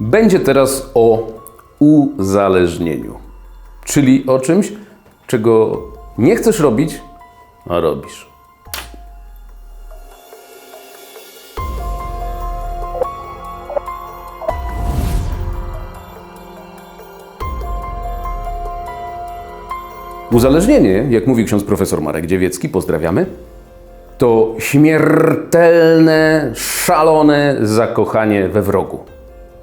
Będzie teraz o uzależnieniu. Czyli o czymś, czego nie chcesz robić, a robisz. Uzależnienie, jak mówi ksiądz profesor Marek Dziewiecki, pozdrawiamy, to śmiertelne, szalone zakochanie we wrogu.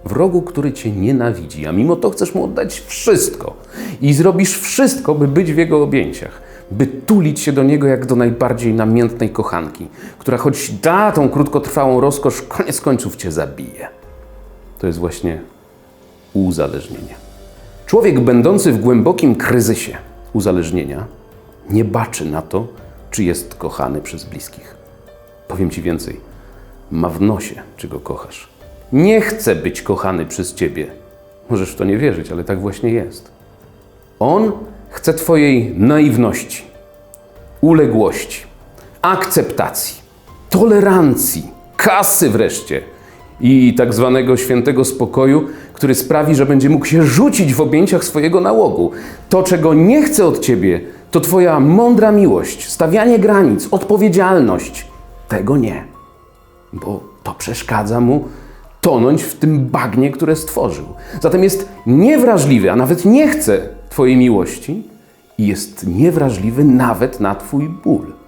Wrogu, który cię nienawidzi, a mimo to chcesz mu oddać wszystko i zrobisz wszystko, by być w jego objęciach, by tulić się do niego jak do najbardziej namiętnej kochanki, która choć da tą krótkotrwałą rozkosz, koniec końców cię zabije. To jest właśnie uzależnienie. Człowiek będący w głębokim kryzysie uzależnienia nie baczy na to, czy jest kochany przez bliskich. Powiem ci więcej. Ma w nosie, czy go kochasz. Nie chce być kochany przez ciebie. Możesz w to nie wierzyć, ale tak właśnie jest. On chce twojej naiwności, uległości, akceptacji, tolerancji, kasy wreszcie i tak zwanego świętego spokoju, który sprawi, że będzie mógł się rzucić w objęciach swojego nałogu. To, czego nie chce od ciebie, to twoja mądra miłość, stawianie granic, odpowiedzialność. Tego nie, bo to przeszkadza mu tonąć w tym bagnie, które stworzył. Zatem jest niewrażliwy, a nawet nie chce twojej miłości i jest niewrażliwy nawet na twój ból.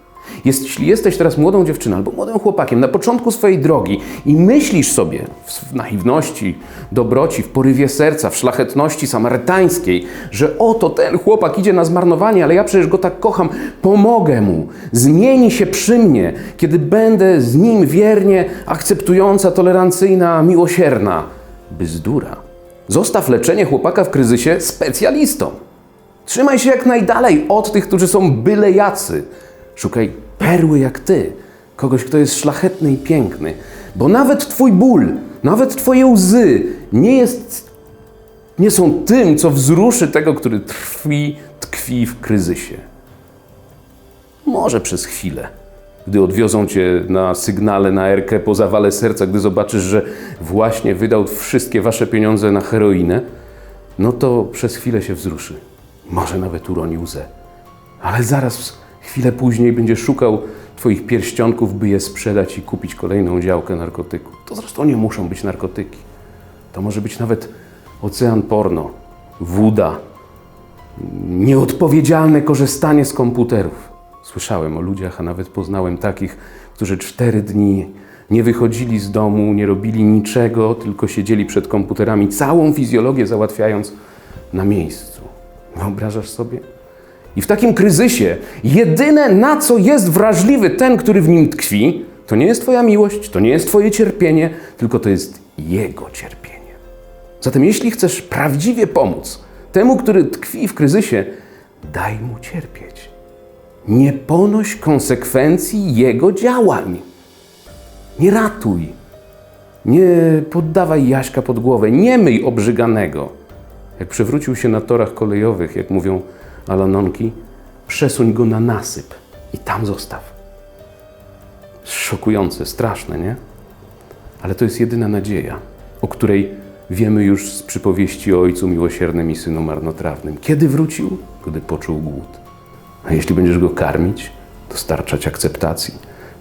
Jeśli jesteś teraz młodą dziewczyną albo młodym chłopakiem na początku swojej drogi i myślisz sobie w naiwności, dobroci, w porywie serca, w szlachetności samarytańskiej, że oto ten chłopak idzie na zmarnowanie, ale ja przecież go tak kocham, pomogę mu, zmieni się przy mnie, kiedy będę z nim wiernie akceptująca, tolerancyjna, miłosierna. Bzdura. Zostaw leczenie chłopaka w kryzysie specjalistom. Trzymaj się jak najdalej od tych, którzy są byle jacy. Szukaj perły jak ty, kogoś, kto jest szlachetny i piękny, bo nawet twój ból, nawet twoje łzy nie, jest, nie są tym, co wzruszy tego, który trwi, tkwi w kryzysie. Może przez chwilę, gdy odwiozą cię na sygnale na erkę po zawale serca, gdy zobaczysz, że właśnie wydał wszystkie wasze pieniądze na heroinę, no to przez chwilę się wzruszy. Może nawet uroni łzę. Ale zaraz, chwilę później będzie szukał Twoich pierścionków, by je sprzedać i kupić kolejną działkę narkotyku. To zresztą nie muszą być narkotyki. To może być nawet ocean porno, woda, nieodpowiedzialne korzystanie z komputerów. Słyszałem o ludziach, a nawet poznałem takich, którzy cztery dni nie wychodzili z domu, nie robili niczego, tylko siedzieli przed komputerami, całą fizjologię załatwiając na miejscu. Wyobrażasz sobie? I w takim kryzysie jedyne na co jest wrażliwy ten, który w nim tkwi, to nie jest Twoja miłość, to nie jest Twoje cierpienie, tylko to jest Jego cierpienie. Zatem jeśli chcesz prawdziwie pomóc temu, który tkwi w kryzysie, daj mu cierpieć. Nie ponoś konsekwencji jego działań. Nie ratuj. Nie poddawaj Jaśka pod głowę. Nie myj obrzyganego. Jak przewrócił się na torach kolejowych, jak mówią Alanonki, przesuń go na nasyp i tam zostaw. Szokujące, straszne, nie? Ale to jest jedyna nadzieja, o której wiemy już z przypowieści o Ojcu Miłosiernym i Synu Marnotrawnym. Kiedy wrócił? Gdy poczuł głód. A jeśli będziesz go karmić, dostarczać akceptacji,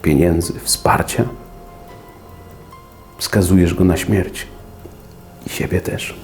pieniędzy, wsparcia, skazujesz go na śmierć. I siebie też.